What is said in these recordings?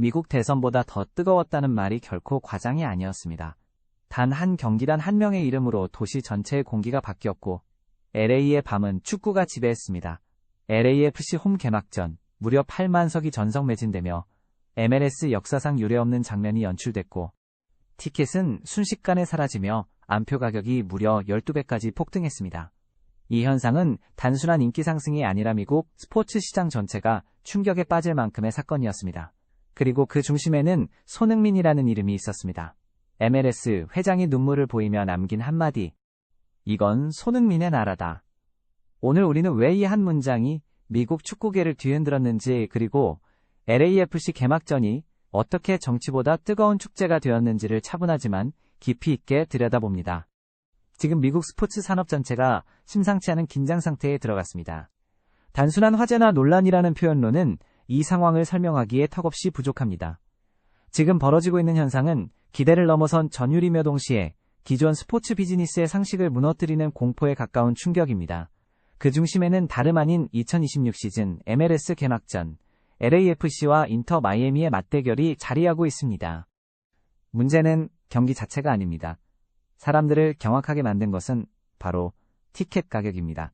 미국 대선보다 더 뜨거웠다는 말이 결코 과장이 아니었습니다. 단 한 경기단 한 명의 이름으로 도시 전체의 공기가 바뀌었고 LA의 밤은 축구가 지배했습니다. LAFC 홈 개막전 무려 8만석이 전석 매진되며 MLS 역사상 유례없는 장면이 연출됐고 티켓은 순식간에 사라지며 안표 가격이 무려 12배까지 폭등했습니다. 이 현상은 단순한 인기 상승이 아니라 미국 스포츠 시장 전체가 충격에 빠질 만큼의 사건이었습니다. 그리고 그 중심에는 손흥민이라는 이름이 있었습니다. MLS 회장이 눈물을 보이며 남긴 한마디. 이건 손흥민의 나라다. 오늘 우리는 왜 이 한 문장이 미국 축구계를 뒤흔들었는지 그리고 LAFC 개막전이 어떻게 정치보다 뜨거운 축제가 되었는지를 차분하지만 깊이 있게 들여다봅니다. 지금 미국 스포츠 산업 전체가 심상치 않은 긴장 상태에 들어갔습니다. 단순한 화제나 논란이라는 표현로는 이 상황을 설명하기에 턱없이 부족합니다. 지금 벌어지고 있는 현상은 기대를 넘어선 전율이며 동시에 기존 스포츠 비즈니스의 상식을 무너뜨리는 공포에 가까운 충격입니다. 그 중심에는 다름 아닌 2026 시즌 MLS 개막전, LAFC와 인터 마이애미의 맞대결이 자리하고 있습니다. 문제는 경기 자체가 아닙니다. 사람들을 경악하게 만든 것은 바로 티켓 가격입니다.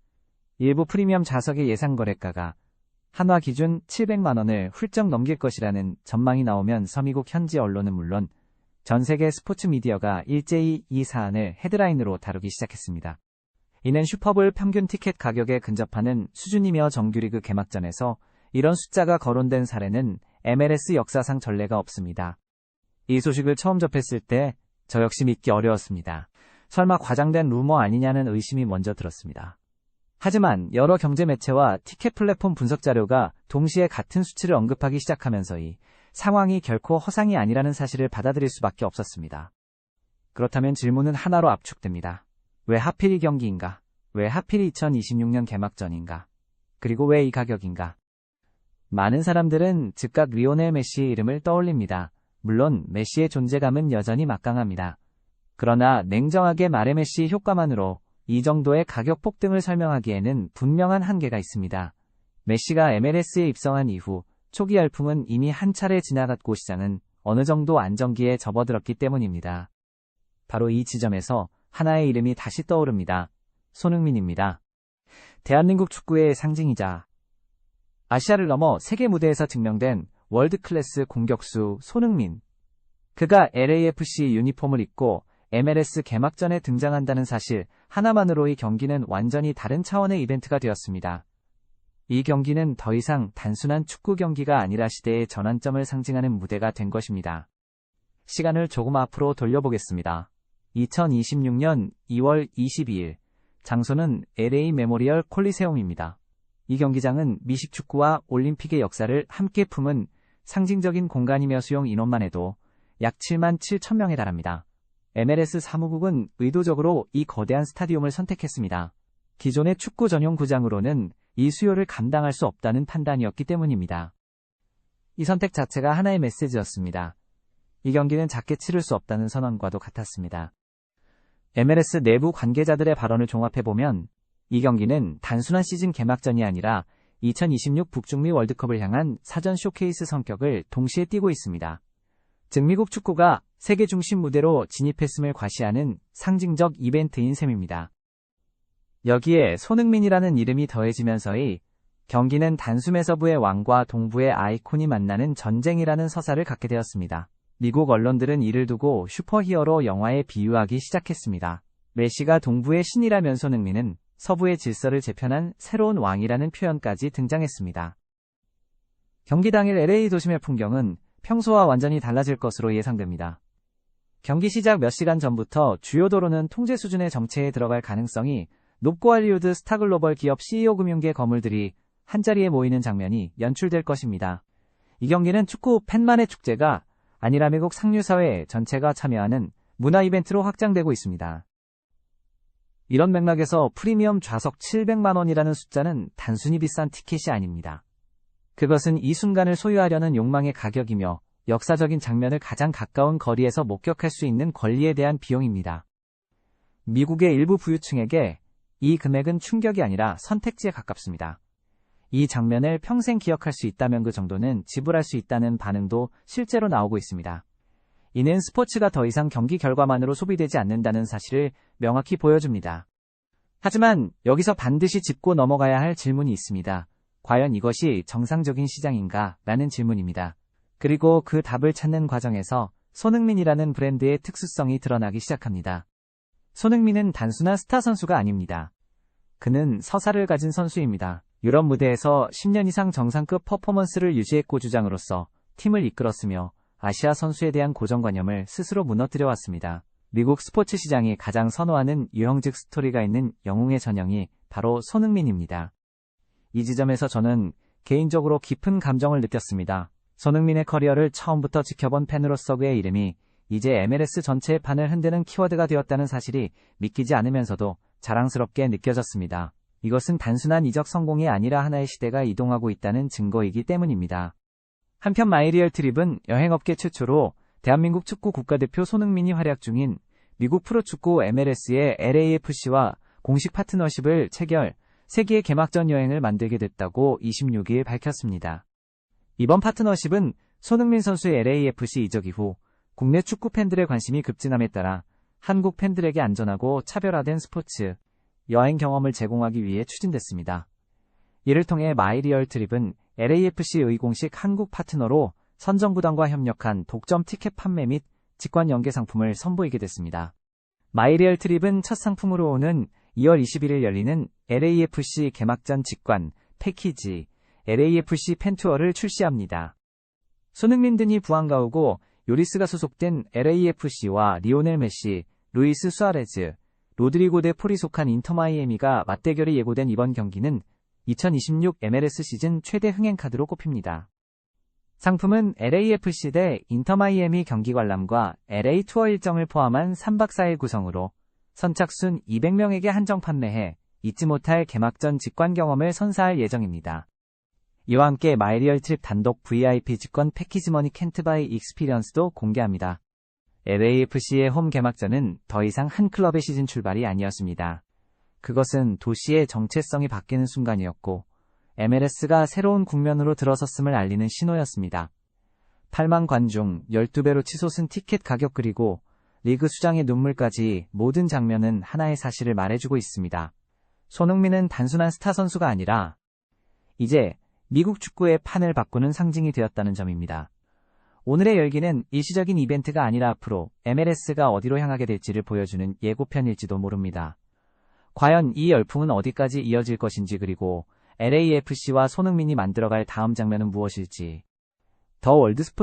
일부 프리미엄 좌석의 예상 거래가가 한화 기준 700만 원을 훌쩍 넘길 것이라는 전망이 나오면 서미국 현지 언론은 물론 전 세계 스포츠 미디어가 일제히 이 사안을 헤드라인으로 다루기 시작했습니다. 이는 슈퍼볼 평균 티켓 가격에 근접하는 수준이며 정규리그 개막전에서 이런 숫자가 거론된 사례는 MLS 역사상 전례가 없습니다. 이 소식을 처음 접했을 때 저 역시 믿기 어려웠습니다. 설마 과장된 루머 아니냐는 의심이 먼저 들었습니다. 하지만 여러 경제 매체와 티켓 플랫폼 분석 자료가 동시에 같은 수치를 언급하기 시작하면서 이 상황이 결코 허상이 아니라는 사실을 받아들일 수밖에 없었습니다. 그렇다면 질문은 하나로 압축됩니다. 왜 하필 이 경기인가? 왜 하필 2026년 개막전인가? 그리고 왜 이 가격인가? 많은 사람들은 즉각 리오넬 메시의 이름을 떠올립니다. 물론 메시의 존재감은 여전히 막강합니다. 그러나 냉정하게 말해 메시 효과만으로 이 정도의 가격 폭등을 설명하기에는 분명한 한계가 있습니다. 메시가 MLS에 입성한 이후 초기 열풍은 이미 한 차례 지나갔고 시장은 어느 정도 안정기에 접어들었기 때문입니다. 바로 이 지점에서 하나의 이름이 다시 떠오릅니다. 손흥민입니다. 대한민국 축구의 상징이자 아시아를 넘어 세계 무대에서 증명된 월드 클래스 공격수 손흥민. 그가 LAFC 유니폼을 입고 MLS 개막전에 등장한다는 사실 하나만으로 이 경기는 완전히 다른 차원의 이벤트가 되었습니다. 이 경기는 더 이상 단순한 축구 경기가 아니라 시대의 전환점을 상징하는 무대가 된 것입니다. 시간을 조금 앞으로 돌려보겠습니다. 2026년 2월 22일 장소는 LA 메모리얼 콜리세움입니다. 이 경기장은 미식 축구와 올림픽의 역사를 함께 품은 상징적인 공간이며 수용 인원만 해도 약 7만 7천 명에 달합니다. MLS 사무국은 의도적으로 이 거대한 스타디움을 선택했습니다. 기존의 축구 전용 구장으로는 이 수요를 감당할 수 없다는 판단이었기 때문입니다. 이 선택 자체가 하나의 메시지였습니다. 이 경기는 작게 치를 수 없다는 선언과도 같았습니다. MLS 내부 관계자들의 발언을 종합해보면 이 경기는 단순한 시즌 개막전이 아니라 2026 북중미 월드컵을 향한 사전 쇼케이스 성격을 동시에 띠고 있습니다. 즉 미국 축구가 세계 중심 무대로 진입했음을 과시하는 상징적 이벤트인 셈입니다. 여기에 손흥민이라는 이름이 더해지면서의 경기는 단숨에 서부의 왕과 동부의 아이콘이 만나는 전쟁이라는 서사를 갖게 되었습니다. 미국 언론들은 이를 두고 슈퍼히어로 영화에 비유하기 시작했습니다. 메시가 동부의 신이라면 손흥민은 서부의 질서를 재편한 새로운 왕이라는 표현까지 등장했습니다. 경기 당일 LA 도심의 풍경은 평소와 완전히 달라질 것으로 예상됩니다. 경기 시작 몇 시간 전부터 주요 도로는 통제 수준의 정체에 들어갈 가능성이 높고 할리우드 스타글로벌 기업 CEO 금융계 거물들이 한자리에 모이는 장면이 연출될 것입니다. 이 경기는 축구 팬만의 축제가 아니라 미국 상류사회 전체가 참여하는 문화 이벤트로 확장되고 있습니다. 이런 맥락에서 프리미엄 좌석 700만원이라는 숫자는 단순히 비싼 티켓이 아닙니다. 그것은 이 순간을 소유하려는 욕망의 가격이며 역사적인 장면을 가장 가까운 거리에서 목격할 수 있는 권리에 대한 비용입니다. 미국의 일부 부유층에게 이 금액은 충격이 아니라 선택지에 가깝습니다. 이 장면을 평생 기억할 수 있다면 그 정도는 지불할 수 있다는 반응도 실제로 나오고 있습니다. 이는 스포츠가 더 이상 경기 결과만으로 소비되지 않는다는 사실을 명확히 보여줍니다. 하지만 여기서 반드시 짚고 넘어가야 할 질문이 있습니다. 과연 이것이 정상적인 시장인가? 라는 질문입니다. 그리고 그 답을 찾는 과정에서 손흥민이라는 브랜드의 특수성이 드러나기 시작합니다. 손흥민은 단순한 스타 선수가 아닙니다. 그는 서사를 가진 선수입니다. 유럽 무대에서 10년 이상 정상급 퍼포먼스를 유지했고 주장으로서 팀을 이끌었으며 아시아 선수에 대한 고정관념을 스스로 무너뜨려 왔습니다. 미국 스포츠 시장이 가장 선호하는 유형직 스토리가 있는 영웅의 전형이 바로 손흥민입니다. 이 지점에서 저는 개인적으로 깊은 감정을 느꼈습니다. 손흥민의 커리어를 처음부터 지켜본 팬으로서 그의 이름이 이제 MLS 전체의 판을 흔드는 키워드가 되었다는 사실이 믿기지 않으면서도 자랑스럽게 느껴졌습니다. 이것은 단순한 이적 성공이 아니라 하나의 시대가 이동하고 있다는 증거이기 때문입니다. 한편 마이리얼 트립은 여행업계 최초로 대한민국 축구 국가대표 손흥민이 활약 중인 미국 프로축구 MLS의 LAFC와 공식 파트너십을 체결, 세계의 개막전 여행을 만들게 됐다고 26일 밝혔습니다. 이번 파트너십은 손흥민 선수의 LAFC 이적 이후 국내 축구 팬들의 관심이 급증함에 따라 한국 팬들에게 안전하고 차별화된 스포츠, 여행 경험을 제공하기 위해 추진됐습니다. 이를 통해 마이리얼 트립은 LAFC의 공식 한국 파트너로 선정구단과 협력한 독점 티켓 판매 및 직관 연계 상품을 선보이게 됐습니다. 마이리얼 트립은 첫 상품으로 오는 2월 21일 열리는 LAFC 개막전 직관 패키지 LAFC 팬투어를 출시합니다. 손흥민 등이 부안가 오고 요리스가 소속된 LAFC와 리오넬 메시, 루이스 수아레즈, 로드리고 대 폴이 속한 인터마이애미가 맞대결이 예고된 이번 경기는 2026 MLS 시즌 최대 흥행 카드로 꼽힙니다. 상품은 LAFC 대 인터마이애미 경기 관람과 LA 투어 일정을 포함한 3박 4일 구성으로 선착순 200명에게 한정 판매해 잊지 못할 개막전 직관 경험을 선사할 예정입니다. 이와 함께 마이리얼 트립 단독 VIP 직관 패키지 머니 캔트바이 익스피리언스도 공개합니다. LAFC의 홈 개막전은 더 이상 한 클럽의 시즌 출발이 아니었습니다. 그것은 도시의 정체성이 바뀌는 순간이었고, MLS가 새로운 국면으로 들어섰음을 알리는 신호였습니다. 8만 관중, 12배로 치솟은 티켓 가격 그리고 리그 수장의 눈물까지 모든 장면은 하나의 사실을 말해주고 있습니다. 손흥민은 단순한 스타 선수가 아니라 이제 미국 축구의 판을 바꾸는 상징이 되었다는 점입니다. 오늘의 열기는 일시적인 이벤트가 아니라 앞으로 MLS가 어디로 향하게 될지를 보여주는 예고편일지도 모릅니다. 과연 이 열풍은 어디까지 이어질 것인지 그리고 LAFC와 손흥민이 만들어갈 다음 장면은 무엇일지 더 월드스포츠